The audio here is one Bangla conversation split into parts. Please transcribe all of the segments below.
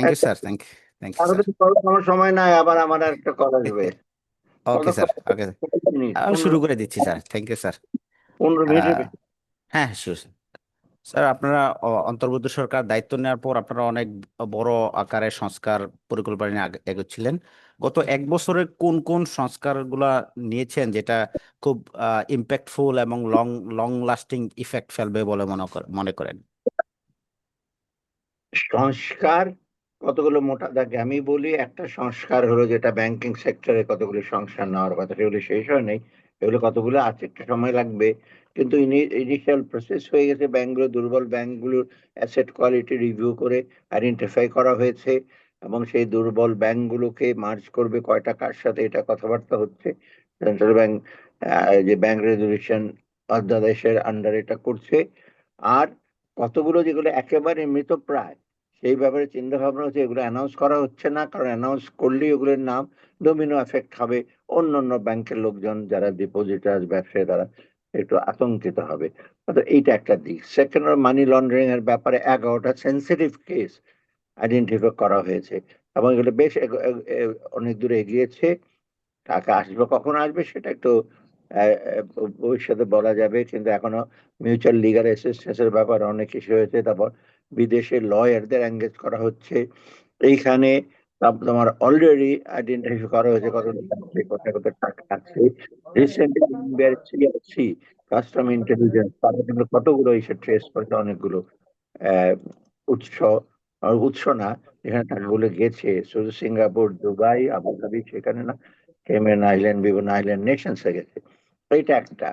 Thank you sir thank thank you sir তো আমার সময় নাই আবার আমার একটা কল আসবে। ওকে স্যার ওকে আমি শুরু করে দিচ্ছি স্যার থ্যাংক ইউ স্যার পনেরো মিনিটের আহ, হ্যাঁ শিওর স্যার স্যার আপনারা অন্তর্বর্তী সরকার দায়িত্ব নেওয়ার পর আপনারা অনেক বড় আকারে সংস্কার পরিকল্পনা নিয়ে এগোচ্ছিলেন। গত এক বছরে কোন কোন সংস্কারগুলা নিয়েছেন যেটা খুব ইম্প্যাক্টফুল এবং লং লং লাস্টিং ইফেক্ট ফেলবে বলে মনে মনে করেন? সংস্কার কতগুলো মোটা দাগে আমি বলি একটা সংস্কার হলো যেটা ব্যাংকিং সেক্টরে কতগুলো সংস্কার নেওয়ার কথা, সেগুলো শেষ হয় নাই এগুলো কতগুলো আছে, একটু সময় লাগবে। কিন্তু ইনিশিয়াল প্রসেস হয়ে গেছে, ব্যাংকগুলো, দুর্বল ব্যাংকগুলোর অ্যাসেট কোয়ালিটি রিভিউ করে আইডেন্টিফাই করা হয়েছে এবং সেই দুর্বল ব্যাংকগুলোকে মার্জ করবে কয়টা, কার সাথে এটা কথাবার্তা হচ্ছে। সেন্ট্রাল ব্যাংক যে ব্যাংক রেজলিউশন অধ্যাদেশের আন্ডার এটা করছে। আর কতগুলো যেগুলো একেবারে মৃতপ্রায় সেই ব্যাপারে চিন্তা ভাবনা হচ্ছে, এগুলো অ্যানাউন্স করা হচ্ছে না, কারণ অ্যানাউন্স করলে ওগুলোর নাম ডোমিনো এফেক্ট হবে অন্য অন্য ব্যাংকের লোকজন, যারা ডিপোজিটার ব্যবসায়ী, তারা একটু আতঙ্কিত হবে। এইটা একটা দিক। সেকেন্ড মানি লন্ডারিং এর ব্যাপারে এগারোটা সেন্সিটিভ কেস আইডেন্টিফাই করা হয়েছে। এবং এগুলো বেশ অনেক দূরে এগিয়েছে। টাকা আসবে কখন আসবে সেটা একটু ভবিষ্যতে বলা যাবে। কিন্তু এখনও মিউচুয়াল লিগাল অ্যাসিস্ট্যান্স এর ব্যাপারে অনেক কিছু হয়েছে। তারপর বিদেশে লয়ারদের এঙ্গেজ করা হচ্ছে। এইখানে তোমার অলরেডি আইডেন্টিফাই করা হয়েছে কত কোথায় কোথায় টাকা আছে। রিসেন্টলি কাস্টম ইন্টেলিজেন্স তারা কিন্তু কতগুলো এসে ট্রেস করেছে অনেকগুলো উৎস আর উৎস না যেখানে টাকাগুলো গেছে শুধু সিঙ্গাপুর দুবাই আবুধাবি সেখানে না কেমেন আইল্যান্ড বিভিন্ন আইল্যান্ড নেশনসে গেছে। এইটা একটা।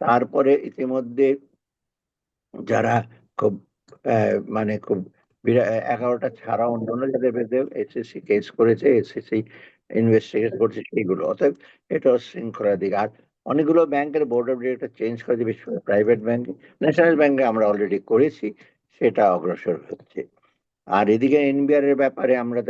তারপরে ইতিমধ্যে যারা খুব মানে খুব এগারোটা ছাড়া অন্য অন্য যাদের বিরুদ্ধে এসএসসি কেস করেছে এসএসসি ইনভেস্টিগেট করছে সেইগুলো। অতএব এটা শৃঙ্খলার দিক। আর অনেকগুলো ব্যাংকের বোর্ড অফ ডিরেক্টর চেঞ্জ করেছে বিশেষ করে প্রাইভেট ব্যাংকে ন্যাশনাল ব্যাংকে আমরা অলরেডি করেছি সেটা অগ্রসর হচ্ছে। আর এদিকে এনবিআর এর ব্যাপারে আমরা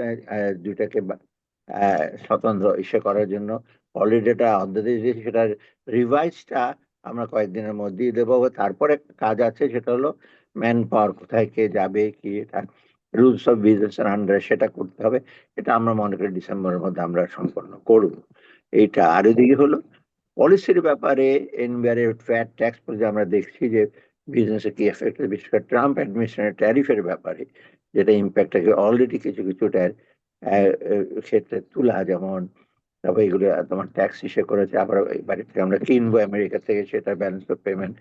আহ, স্বতন্ত্র ইসে করার জন্য অলরেডি এটা অধ্যাদেশ দিয়েছি সেটার রিভাইজটা আমরা কয়েকদিনের মধ্যেই দেবো। তারপরে কাজ আছে সেটা হলো ম্যান পাওয়ার কোথায় কে যাবে, কি এটা রুলস অফ বিজনেস এর আন্ডারে সেটা করতে হবে, এটা আমরা মনে করি ডিসেম্বরের মধ্যে আমরা সম্পন্ন করব। এইটা আর এদিকে হলো পলিসির ব্যাপারে এনবিআর ফ্যাট ট্যাক্স পলিসি আমরা দেখছি যে বিজনেসে কি এফেক্ট বিশেষ করে ট্রাম্প অ্যাডমিনিস্ট্রেশনের ট্যারিফের ব্যাপারে, যেটা ইম্প্যাক্ট আছে অলরেডি কিছু কিছু ক্ষেত্রে তুলা যেমন তারপর এগুলো, তোমার ট্যাক্স ইসে করেছে, আবার বাড়ি থেকে আমরা কিনবো আমেরিকা থেকে সেটা ব্যালেন্স অফ পেমেন্ট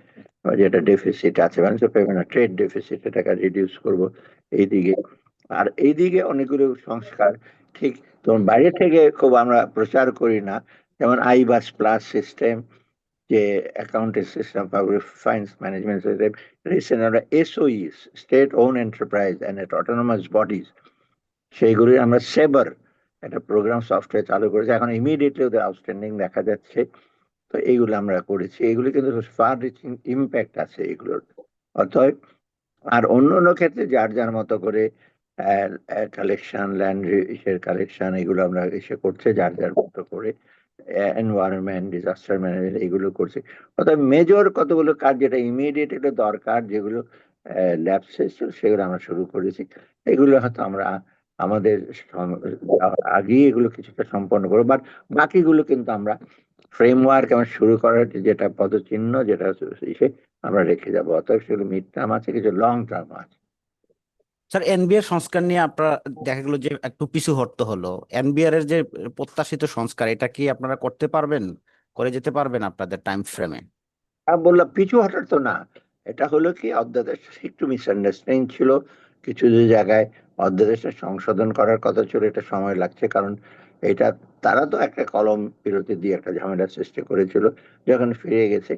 যেটা ডেফিসিট আছে balance of payment trade deficit সেটাকে রিডিউস করব এইদিকে। আর এইদিকে অনেকগুলো সংস্কার, ঠিক, তোমার বাইরে থেকে খুব আমরা প্রচার করি না, যেমন আইবাস প্লাস সিস্টেম যে অ্যাকাউন্টের system public finance management system recent আমরা SOEs state own enterprise and autonomous bodies সেইগুলি আমরা সেবার একটা প্রোগ্রাম সফটওয়্যার চালু করেছে। এখন ইমিডিয়েটলি ওদের আউটস্ট্যান্ডিং দেখা যাচ্ছে। তো এইগুলো আমরা করেছি। এগুলি কিন্তু ফার রিচিং ইম্প্যাক্ট আছে এগুলোর। অতএব আর অন্য অন্য ক্ষেত্রে যার যার মতো করে কালেকশন ল্যান্ড ইসের কালেকশন এগুলো আমরা এসে করছে, যার যার মতো করে এনভায়রনমেন্ট ডিজাস্টার ম্যানেজমেন্ট এগুলো করছে। অর্থাৎ মেজর কতগুলো কাজ যেটা ইমিডিয়েট এটা দরকার, যেগুলো ল্যাবসেস সেগুলো আমরা শুরু করেছি। এগুলো হয়তো আমরা আমাদের আগেই এগুলো কিছুটা সম্পন্ন করব বাট বাকিগুলো কিন্তু আমরা ফ্রেমওয়ার্ক আমার শুরু করার যেটা পদচিহ্ন যেটা সে আমরা রেখে যাব। অতএব সেগুলো মিড টার্ম আছে কিছু লং টার্ম আছে। স্যার এনবিআর সংস্কার নিয়ে আপনারা দেখা গেল যে একটু পিছু হটতে হলো। এনবিআর এর যে প্রত্যাশিত সংস্কার এটা কি আপনারা করতে পারবেন? করে যেতে পারবেন আপনাদের টাইম ফ্রেমে বললাম পিছু হটার তো না। এটা হলো কি অধ্যাদেশ একটু মিসআন্ডারস্ট্যান্ডিং ছিল কিছু কিছু জায়গায় অধ্যাদেশটা সংশোধন করার কথা ছিল, এটা সময় লাগছে। কারণ এটা, তারা তো একটা কলম বিরতি দিয়ে একটা ঝামেলার সৃষ্টি করেছিল, যখন ফিরে গেছে।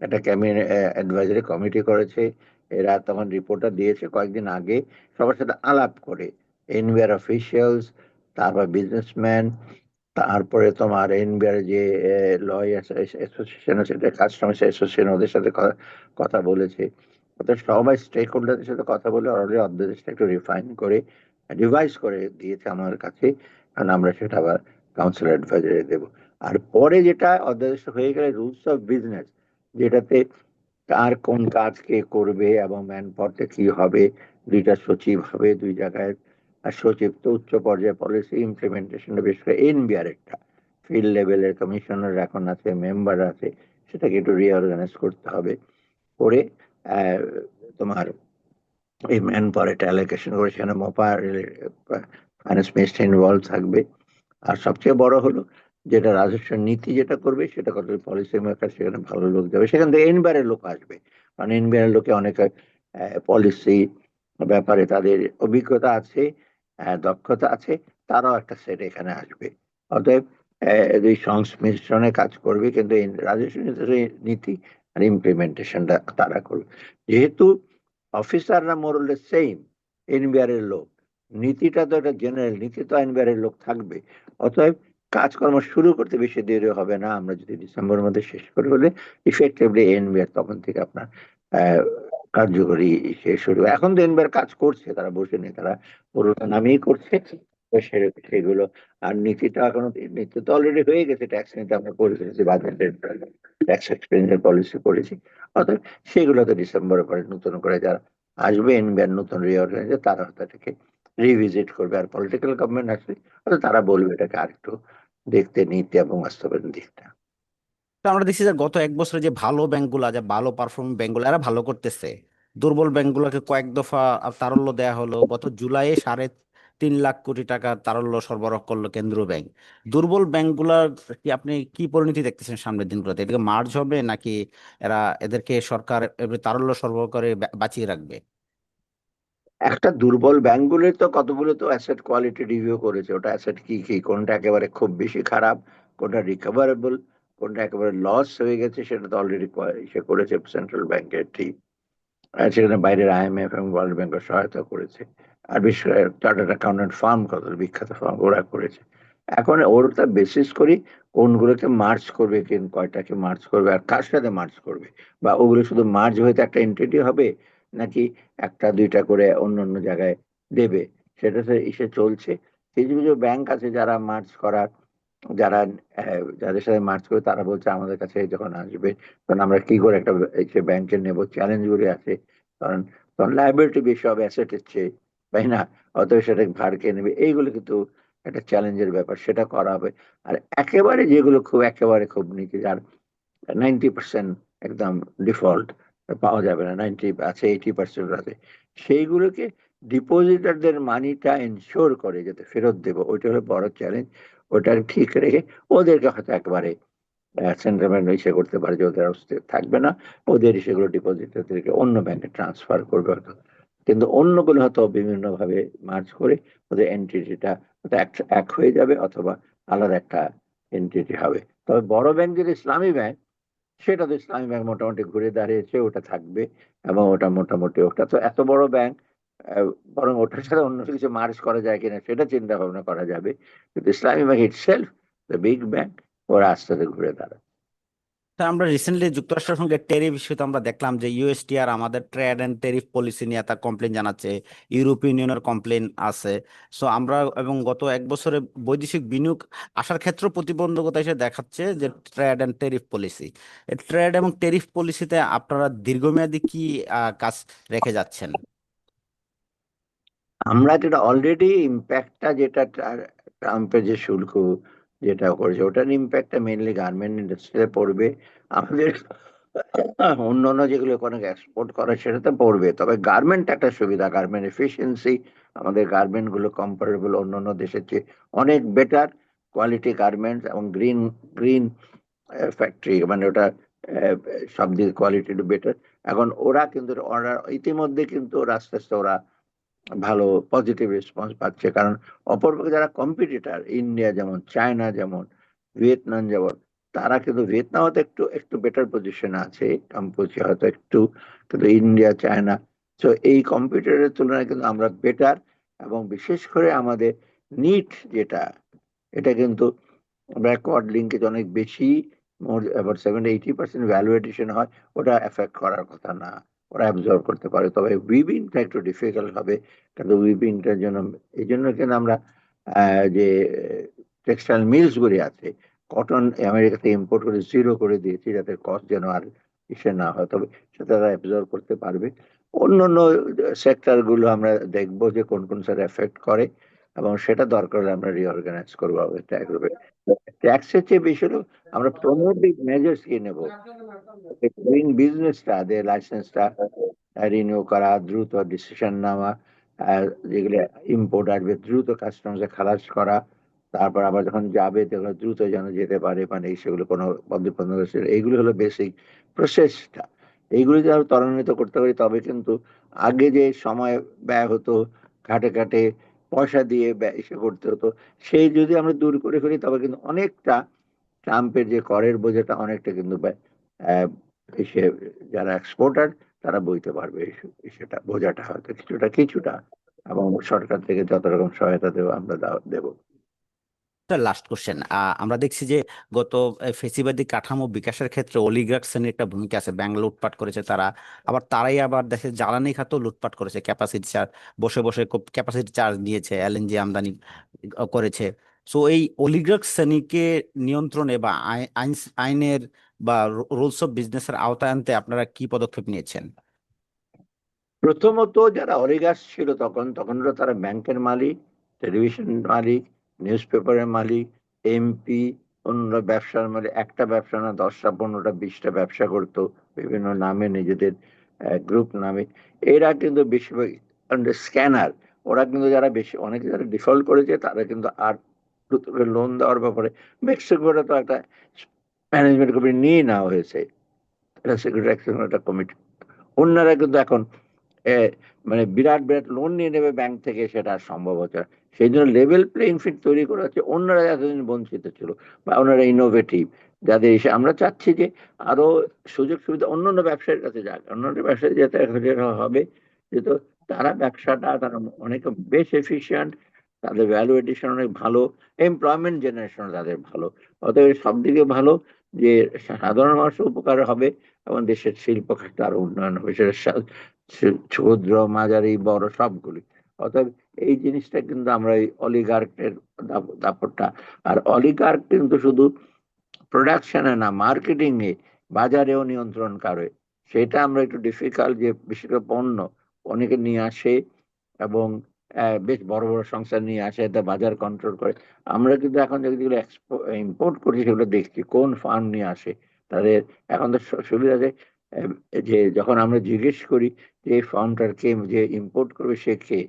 একটা ক্যাবিনেট অ্যাডভাইজারি কমিটি করেছে, এরা তখন রিপোর্টটা দিয়েছে কয়েকদিন আগে, সবার সাথে আলাপ করে। এনবিআর অফিসিয়ালস তারপর বিজনেসম্যান তারপরে তোমার এনবিআর যে লয়ার্স অ্যাসোসিয়েশন আছে কাস্টমার্স অ্যাসোসিয়েশন ওদের সাথে কথা বলেছে। ওদের সবাই স্টেক হোল্ডারদের সাথে কথা বলে অলরেডি অধ্যাদেশটা একটু রিফাইন করে রিভাইজ করে দিয়েছে আমার কাছে। কারণ আমরা সেটা আবার কাউন্সিল অ্যাডভাইজারি দেবো। আর পরে যেটা অধ্যাদেশ হয়ে গেলে রুলস অফ বিজনেস যেটাতে কার কোন কাজ কে করবে এবং ম্যান পাওয়ারটা কি হবে, দুইটা সচিব হবে দুই জায়গায়। আর সচিব তো উচ্চ পর্যায়ে পলিসি ইমপ্লিমেন্টেশন বিশেষ করে এনবিআর একটা। ফিল্ড লেভেলের কমিশনার এখন আছে মেম্বার আছে, সেটাকে একটু রিঅর্গানাইজ করতে হবে। করে তোমার ম্যান পাওয়ার অ্যালোকেশন করে সেখানে মোপা ফাইন্যান্স মিনিস্টার ইনভলভ থাকবে। আর সবচেয়ে বড় হলো যেটা রাজস্ব নীতি যেটা করবে, সেটা কত পলিসি মেকার সেখানে ভালো লোক যাবে। সেখান থেকে এনবিআর লোক আসবে। কারণ এনবিআর লোকে অনেক পলিসি ব্যাপারে তাদের অভিজ্ঞতা আছে দক্ষতা আছে, তারাও একটা সেট এখানে আসবে। অতএব দুই সংমিশ্রণে কাজ করবে, কিন্তু রাজস্ব নীতি আর ইমপ্লিমেন্টেশনটা তারা করবে যেহেতু অফিসাররা মোরলে সেম এনবিআর লোক। নীতিটা তো একটা জেনারেল নীতি তো এনবিআর এর লোক থাকবে। অতএব কাজকর্ম শুরু করতে বেশি দেরি হবে না। আমরা যদি ডিসেম্বরের মধ্যে শেষ করে হলে ইফেক্টিভলি এনবিআর তখন থেকে আপনার কার্যকরী শেষ শুরু। এখন তো এনবিআর কাজ করছে, তারা বসে নেই, তারা পুরোটা নামেই করছে। সেগুলো আর নীতিটা এখনও, নীতি তো অলরেডি হয়ে গেছে ট্যাক্স নীতি আমরা করে ফেলেছি বাজেটের ট্যাক্স এক্সপেন্সের পলিসি করেছি। অতএব সেগুলো ডিসেম্বরের পরে নতুন করে যারা আসবে, এনবিআর নতুন রিঅর্গানাইজে তারা হয়তো এটাকে রিভিজিট করবে। আর পলিটিক্যাল গভর্নমেন্ট আসবে, হয়তো তারা বলবে এটাকে আরেকটু দেখতে নিতে এবং বাস্তবায়ন দিকটা আমরা দেখছি যে গত এক বছরে যে ভালো ব্যাংকগুলো যে ভালো পারফর্মিং ব্যাংকগুলো, এরা ভালো করতেছে। দুর্বল ব্যাংকগুলোকে কয়েক দফা তারল্য দেয়া হলো। গত জুলাইয়ে সাড়ে তিন লাখ কোটি টাকা তারল্য সরবরাহ করল কেন্দ্রীয় ব্যাংক। দুর্বল ব্যাংকগুলোর কি আপনি কি পরিণতি দেখতেছেন সামনের দিনগুলোতে? এটাকে মার্জ হবে নাকি এরা এদেরকে সরকার তারল্য সরবরাহ করে বাঁচিয়ে রাখবে? একটা দুর্বল ব্যাংকগুলো তো কতগুলো তো অ্যাসেট কোয়ালিটি রিভিউ করেছে। ওটা অ্যাসেট কি কি, কোনটা একেবারে খুব বেশি খারাপ, কোনটা রিকভারেবল কোনটা একেবারে লস হয়ে গেছে সেটা তো অলরেডি সে করেছে সেন্ট্রাল ব্যাংকের আর সেখানে বাইরের আইএমএফ এবং ওয়ার্ল্ড ব্যাংকের সহায়তা করেছে। আর বিশেষ করে চার্টার্ড অ্যাকাউন্টেন্ট ফার্ম কত বিখ্যাত ফার্ম ওরা করেছে। এখন ওর ওরটা বেসিস করি কোনগুলোকে মার্চ করবে, কিন কয়টাকে মার্চ করবে আর কার সাথে মার্চ করবে? বা ওগুলো শুধু মার্চ হয়ে তো একটা এন্টিটি হবে নাকি একটা, দুইটা করে অন্য অন্য জায়গায় দেবে? সেটা তো ইসে চলছে। কিছু কিছু ব্যাংক আছে যারা মার্চ করার, যারা যাদের সাথে মার্চ করে তারা বলছে আমাদের কাছে যখন আসবে, তখন আমরা কি করে একটা সে ব্যাংকে নেব? চ্যালেঞ্জগুলি আছে। কারণ তখন লাইবিলিটি বেশি হবে অ্যাসেটের চেয়ে। তাই না? অতএব সেটা ভার কে নেবে। এইগুলো কিন্তু একটা চ্যালেঞ্জের ব্যাপার, সেটা করা হবে। আর একেবারে যেগুলো খুব, একেবারে খুব নিচে, যার নাইনটি পার্সেন্ট একদম ডিফল্ট পাওয়া যাবে না। নাইনটি আছে এইটি পার্সেন্ট আছে। সেইগুলোকে ডিপোজিটারদের মানিটা এনশোর করে, যাতে ফেরত দেবো। ওইটা হলো বড় চ্যালেঞ্জ ওটা ঠিক রেখে ওদেরকে হয়তো একবারে সেন্ট্রাল ব্যাংক ইসে করতে পারে যে ওদের থাকবে না। ওদের সেগুলো ডিপোজিটারদেরকে অন্য ব্যাংকে ট্রান্সফার করবে কিন্তু অন্যগুলো হয়তো বিভিন্ন ভাবে মার্চ করে ওদের এন্টিটিটা এক হয়ে যাবে অথবা আলাদা একটা এন্টিটি হবে। তবে বড় ব্যাংক যেটা ইসলামী ব্যাংক সেটা তো ইসলামী ব্যাংক মোটামুটি ঘুরে দাঁড়িয়েছে, ওটা থাকবে এবং ওটা মোটামুটি ওটা। তো এত বড় ব্যাংক বরং ওটার সাথে অন্য কিছু মার্চ করা যায় কিনা সেটা চিন্তা ভাবনা করা যাবে। কিন্তু Islami bank itself the big bank ওরা আস্তে আস্তে ঘুরে দাঁড়াবে। আমরা রিসেন্টলি যুক্তরাষ্ট্রের সঙ্গে টেরিফ ইস্যুতে আমরা দেখলাম যে ইউএসটিআর আমাদের ট্রেড এন্ড টেরিফ পলিসি নিয়ে তার কমপ্লেন জানাচ্ছে ইউরোপিয়ান ইউনিয়নের কমপ্লেন আছে। সো আমরা এবং গত এক বছরে বৈদেশিক বিনিয়োগ আসার ক্ষেত্রে প্রতিবন্ধকতা হিসেবে দেখাচ্ছে যে trade and tariff policy trade এবং টেরিফ পলিসিতে আপনারা দীর্ঘমেয়াদী কি কাজ রেখে যাচ্ছেন? আমরা যেটা অলরেডি ইম্প্যাক্টটা যেটা ট্রাম্পের যে শুল্ক যেটা করেছে, ওটার ইম্প্যাক্টটা মেনলি গার্মেন্ট ইন্ডাস্ট্রিতে পড়বে। আমাদের অন্য অন্য যেগুলো ওখানে এক্সপোর্ট করে সেটাতে পড়বে। তবে গার্মেন্ট একটা সুবিধা গার্মেন্ট এফিসিয়েন্সি আমাদের গার্মেন্টগুলো কম্পারেবল অন্য দেশের চেয়ে অনেক বেটার কোয়ালিটি গার্মেন্টস এবং গ্রিন গ্রিন ফ্যাক্টরি মানে ওটা সব দিকে কোয়ালিটি বেটার এখন ওরা কিন্তু ওরা ইতিমধ্যে কিন্তু ওরা আস্তে আস্তে ওরা ভালো পজিটিভ রেসপন্স পাচ্ছে। কারণ অপরপক্ষে যারা কম্পিটিটার ইন্ডিয়া যেমন চায়না যেমন ভিয়েতনাম যেমন তারা কিন্তু ভিয়েতনাম হয়তো একটু একটু বেটার পজিশনে আছে কম্পোজিয়া হয়তো একটু, কিন্তু ইন্ডিয়া চায়না তো এই কম্পিউটারের তুলনায় কিন্তু আমরা বেটার এবং বিশেষ করে আমাদের নিট যেটা, এটা কিন্তু ব্যাকওয়ার্ড লিঙ্কেজ অনেক বেশি more about seventy eighty percent value addition হয়, ওটা এফেক্ট করার কথা না, ওরা অ্যাবজর্ব করতে পারে, তবে উইভিংটা একটু ডিফিকাল্ট হবে, কিন্তু উইভিংটার জন্য এই জন্য কিন্তু আমরা যে টেক্সটাইল মিলসগুলি আছে কটন আমেরিকাতে ইম্পোর্ট করে জিরো করে দিয়েছি, যাতে কস্ট যেন আর ইসে না হয়। তবে সেটা তারা অ্যাবজর্ব করতে পারবে। অন্য অন্য সেক্টরগুলো আমরা দেখব যে কোন কোন স্যার এফেক্ট করে এবং সেটা দরকার হলে আমরা রিঅর্গানাইজ করব ট্যাক্সের চেয়ে বেশি হলো, আমরা প্রমোটিভ মেজার্স কি নেব। ডুইং বিজনেসটা যে লাইসেন্সটা রিনিউ করা, দ্রুত ডিসিশন নেওয়া যেগুলো ইম্পোর্ট আসবে, দ্রুত কাস্টমসে খালাস করা তারপর আবার যখন যাবে, তখন দ্রুত যেন যেতে পারে মানে সেগুলো কোনো বন্ধু এইগুলো হলো বেসিক প্রসেসটা এইগুলো যদি ত্বরান্বিত করতে পারি, তবে কিন্তু আগে যে সময় ব্যয় হতো, ঘাটে ঘাটে পয়সা দিয়ে ইসে করতে হতো, সেই যদি আমরা দূর করে ফেলি, তবে কিন্তু অনেকটা ট্রাম্পের যে করের বোঝাটা অনেকটা কিন্তু এসে যারা এক্সপোর্টার তারা বইতে পারবে সেটা বোঝাটা হয়তো কিছুটা কিছুটা। এবং সরকার থেকে যত রকম সহায়তা দেবো, আমরা দেবো। লাস্ট কোশ্চেন আমরা দেখছি যে গত ফেসিবাদী কাঠামো বিকাশের ক্ষেত্রে অলিগার্ক শ্রেণির একটা ভূমিকা আছে। ব্যাংক লুটপাট করেছে তারা। আবার তারাই আবার দেশের জ্বালানি খাতেও লুটপাট করেছে। ক্যাপাসিটি চার্জ বসে বসে ক্যাপাসিটি চার্জ নিয়েছে এলএনজি আমদানি করেছে। সো এই অলিগার্ক শ্রেণীকে নিয়ন্ত্রণে বা আই- আইন, আইনের বা রুলস অফ বিজনেসের আওতায় আনতে আপনারা কি পদক্ষেপ নিয়েছেন? প্রথমত যারা অলিগার্স ছিল তখন তখন তারা ব্যাংকের মালিক টেলিভিশন মালিক নিউজ পেপারের মালিক এমপি অন্যরা ব্যবসার মালিক, একটা ব্যবসা না, দশটা, পনেরোটা, বিশটা ব্যবসা করতো, বিভিন্ন নামে নিজেদের গ্রুপ নামে। এরা কিন্তু বেশিরভাগ স্ক্যানার ওরা কিন্তু যারা বেশি, অনেকে যারা ডিফল্ট করেছে, তারা কিন্তু আর লোন দেওয়ার ব্যাপারে মেক্সিকোটা তো একটা ম্যানেজমেন্ট কমিটি নিয়ে নেওয়া হয়েছে। একটা কমিটি অন্যরা কিন্তু এখন মানে বিরাট বিরাট লোন নিয়ে নেবে ব্যাংক থেকে, সেটা সম্ভব হচ্ছে না। সেই জন্য লেভেল প্লেইং ফিল্ড তৈরি করা হচ্ছে অন্যরা এতদিন বঞ্চিত ছিল বা ওনারা ইনোভেটিভ যাদের এসে আমরা চাচ্ছি যে আরও সুযোগ সুবিধা, অন্যান্য ব্যবসায়ীর কাছে যাক অন্যান্য ব্যবসায়ী যাতে হবে, যেহেতু তারা ব্যবসাটা, তারা অনেক বেশ এফিসিয়েন্ট তাদের ভ্যালু এডিশন অনেক ভালো এমপ্লয়মেন্ট জেনারেশন তাদের ভালো অতএব সব দিকে ভালো যে সাধারণ মানুষের উপকার হবে এবং দেশের শিল্প খাতে আরও উন্নয়ন হবে, সেটা ক্ষুদ্র মাঝারি, বড় সবগুলি। অতএব এই জিনিসটা কিন্তু আমরা এই অলিগার্কের দাপটটা। আর অলিগার্ক কিন্তু শুধু প্রোডাকশনে না মার্কেটিং এ, বাজারেও নিয়ন্ত্রণ করে। সেটা আমরা একটু ডিফিকাল্ট যে বিশেষ পণ্য, অনেকে নিয়ে আসে এবং বেশ বড় বড় সংস্থা নিয়ে আসে তা বাজার কন্ট্রোল করে। আমরা কিন্তু এখন যেগুলো ইম্পোর্ট করছি সেগুলো দেখছি, কোন ফার্ম নিয়ে আসে, তাদের এখন তো সুবিধা আছে। যে যখন আমরা জিজ্ঞেস করি যে এই ফার্মটার কে যে ইম্পোর্ট করবে, সে কে?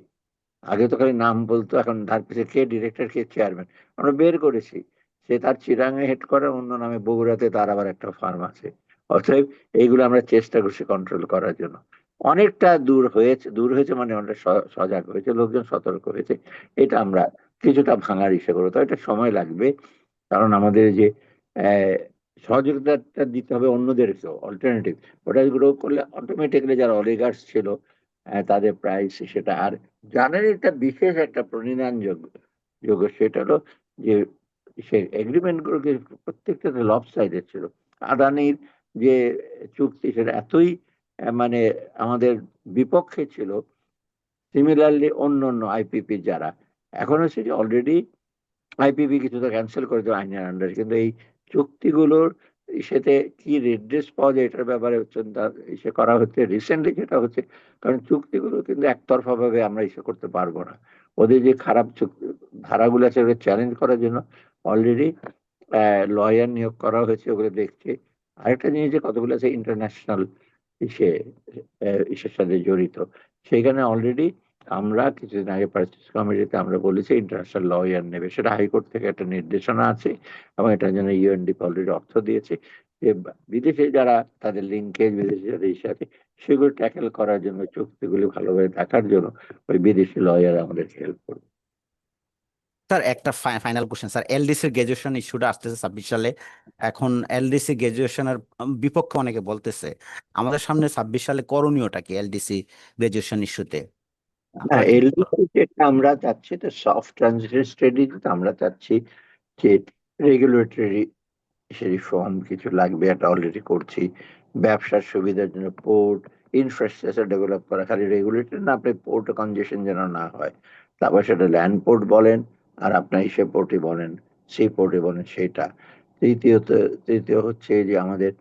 আগে তো খালি নাম বলতো, এখন তার পিছনে কে? ডিরেক্টর কে? চেয়ারম্যান আমরা বের করেছি। সে তার চিরাঙে হেড করে, অন্য নামে বগুড়াতে তার আবার একটা ফার্ম আছে। অতএব এইগুলো আমরা চেষ্টা করছি কন্ট্রোল করার জন্য। অনেকটা দূর হয়েছে দূর হয়েছে মানে অনেক স- সজাগ হয়েছে, লোকজন সতর্ক হয়েছে। এটা আমরা কিছুটা ভাঙার ইসে করব। তো এটা সময় লাগবে, কারণ আমাদের যে সহযোগিতাটা দিতে হবে অন্যদেরকেও অল্টারনেটিভ ওটা গ্রো করলে অটোমেটিকলি যারা অলিগার্স ছিল তাদের প্রাইস সেটা। আর জানেন একটা বিশেষ একটা প্রণিধান যোগ্য সেটা হলো যে সে এগ্রিমেন্টগুলো প্রত্যেকটা লব সাইডের ছিল, আদানির যে চুক্তি সেটা এতই মানে আমাদের বিপক্ষে ছিল সিমিলারলি অন্য অন্য আইপিপি যারা, এখন হচ্ছে যে অলরেডি আইপিপি কিছুটা ক্যান্সেল করে দেওয়া আইনের আন্ডারে, কিন্তু এই চুক্তিগুলোর সেতে কি রেড্রেস পাওয়া যায় এটার ব্যাপারে চিন্তা ইসে করা হচ্ছে রিসেন্টলি যেটা হচ্ছে, কারণ চুক্তিগুলো কিন্তু একতরফা ভাবে আমরা ইসে করতে পারব না। ওদের যে খারাপ ধারাগুলো আছে ওগুলো চ্যালেঞ্জ করার জন্য অলরেডি লয়ার নিয়োগ করা হয়েছে, ওগুলো দেখছে। আরেকটা জিনিস যে কতগুলো আছে ইন্টারন্যাশনাল ইসে ইসের সাথে জড়িত সেখানে অলরেডি আমরা কিছুদিন আগে পার্চেস কমিটিতে আমরা বলেছি ইন্টারন্যাশনাল লয়ার নেবে। সেটা হাইকোর্ট থেকে একটা নির্দেশনা আছে এবং এটার জন্য ইউএনডিপি অলরেডি অর্থ দিয়েছে। যে বিদেশে যারা তাদের লিঙ্কেজ বিদেশে যারা ইসে সেগুলো ট্যাকেল করার জন্য, চুক্তিগুলি ভালোভাবে দেখার জন্য ওই বিদেশি লয়ার আমাদের হেল্প করবে। স্যার একটা final question sir LDC graduation ইস্যুটা আসতেছে ছাব্বিশ সালে। এখন এলডিসি গ্রাজুয়েশনের বিপক্ষে অনেকে বলতেছে, আমাদের সামনে ছাব্বিশ সালে করণীয়টা কি এলডিসি গ্রাজুয়েশন ইস্যুতে না এলডিসি যেটা আমরা চাচ্ছি তো সফট ট্রানজিশন স্ট্র্যাটেজিতে আমরা চাচ্ছি যে রেগুলেটরি রিফর্ম কিছু লাগবে এটা অলরেডি করছি। ব্যবসার সুবিধার জন্য পোর্ট ইনফ্রাস্ট্রাকচার ডেভেলপ করা খালি রেগুলেটর না আপনি পোর্ট কনজেশন যেন না হয়। তারপর সেটা ল্যান্ড পোর্ট বলেন আর আপনার সে পোর্টে বলেন সেই পোর্টে বলেন সেটা। তৃতীয়ত তৃতীয় হচ্ছে যে আমাদের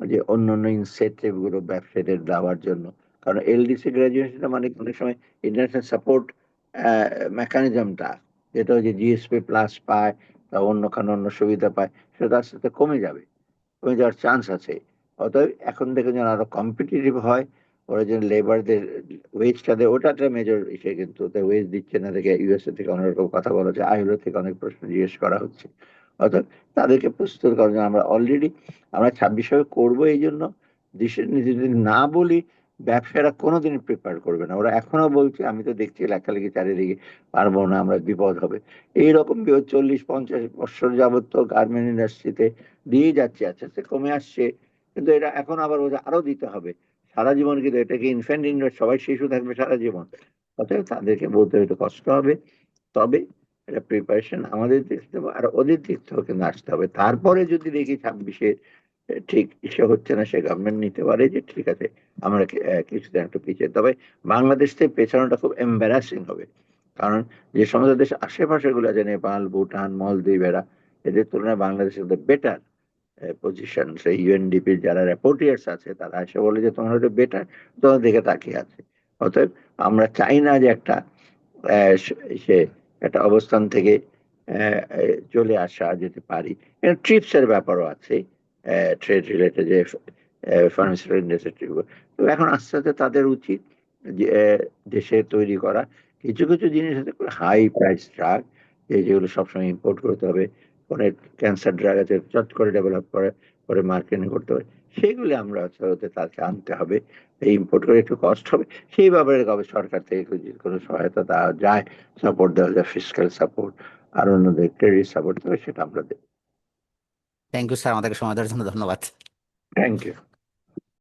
যে অন্য অন্য ইনসেন্টিভগুলো ব্যবসায়ীদের দেওয়ার জন্য কারণ এলডিসি গ্রাজুয়েশনটা মানে অনেক সময় ইন্টারন্যাশনাল সাপোর্ট মেকানিজমটা যেটা হচ্ছে জিএসপি প্লাস পায় বা অন্য কোনো অন্য সুবিধা পায়, সেটা আস্তে আস্তে কমে যাবে, কমে যাওয়ার চান্স আছে। অতএব এখন থেকে যেন আরও কম্পিটিটিভ হয়, ওরা যেন লেবারদের ওয়েজটা দেয় ওটা একটা মেজর ইসে কিন্তু ওদের ওয়েজ দিচ্ছে না দেখে ইউএসএ থেকে অনেক রকম কথা বলা হচ্ছে আইএলও থেকে অনেক প্রশ্ন জিজ্ঞেস করা হচ্ছে। অর্থাৎ তাদেরকে প্রস্তুত করার জন্য আমরা অলরেডি আমরা ছাব্বিশ করব এই জন্য দেশের নিজে যদি না বলি ব্যবসায়ীরা কোনোদিন প্রিপেয়ার করবে না। ওরা এখনও বলছে, আমি তো দেখছি লেখালেখি চারিদিকে, পারব না, আমরা বিপদ হবে। এইরকম চল্লিশ, পঞ্চাশ বছর যাবত তো গার্মেন্ট ইন্ডাস্ট্রিতে দিয়ে যাচ্ছে, আস্তে আস্তে কমে আসছে। কিন্তু এটা এখন আবার ওদের আরও দিতে হবে। সারা জীবন কিন্তু এটাকে ইনফ্যান্ট ইন্ডাস্ট্রি সবাই শিশু থাকবে সারা জীবন। অতএব তাদেরকে বলতে একটু কষ্ট হবে। তবে এটা প্রিপারেশন আমাদের দিক থেকে, আর ওদের দিক থেকেও কিন্তু আসতে হবে। তারপরে যদি দেখি ছাব্বিশে ঠিক ইসে হচ্ছে না, সে গভর্নমেন্ট নিতে পারে যে ঠিক আছে, আমরা কিছুদিন একটু পিছিয়ে। তবে বাংলাদেশ থেকে পেছানোটা খুব এম্বারাসিং হবে। কারণ যে সমস্ত দেশ আশেপাশে গুলো আছে, নেপাল, ভুটান, মলদ্বীপ, এরা, এদের তুলনায় বাংলাদেশের বেটার পজিশন সেই ইউএনডিপি যারা রেপোর্টিয়ার্স আছে, তারা এসে বলে যে তোমরা একটু বেটার তোমার দিকে তাকিয়ে আছে। অতএব আমরা চাই না যে একটা সে- সে একটা অবস্থান থেকে চলে আসা যেতে পারি। ট্রিপস এর ব্যাপারও আছে। ট্রেড রিলেটেড যে ফার্মাসিউটিক্যাল ইন্ডাস্ট্রি তো এখন আস্তে আস্তে তাদের উচিত দেশে তৈরি করা কিছু কিছু জিনিস আছে হাই প্রাইস ড্রাগ যেগুলো সবসময় ইম্পোর্ট করতে হবে অনেক ক্যান্সার ড্রাগ আছে, চট করে ডেভেলপ করে করে মার্কেটিং করতে হবে, সেগুলি আমরা হচ্ছে তাকে আনতে হবে ইম্পোর্ট করে একটু কষ্ট হবে, সেই ব্যাপারে কবে সরকার থেকে কোনো সহায়তা দেওয়া যায় সাপোর্ট দেওয়া যায় ফিজিক্যাল সাপোর্ট আর অন্যদের ক্রেডিট সাপোর্ট দেবে সেটা আমরা দেবো থ্যাংক ইউ স্যার আমাদেরকে সময় দেওয়ার জন্য ধন্যবাদ। Thank you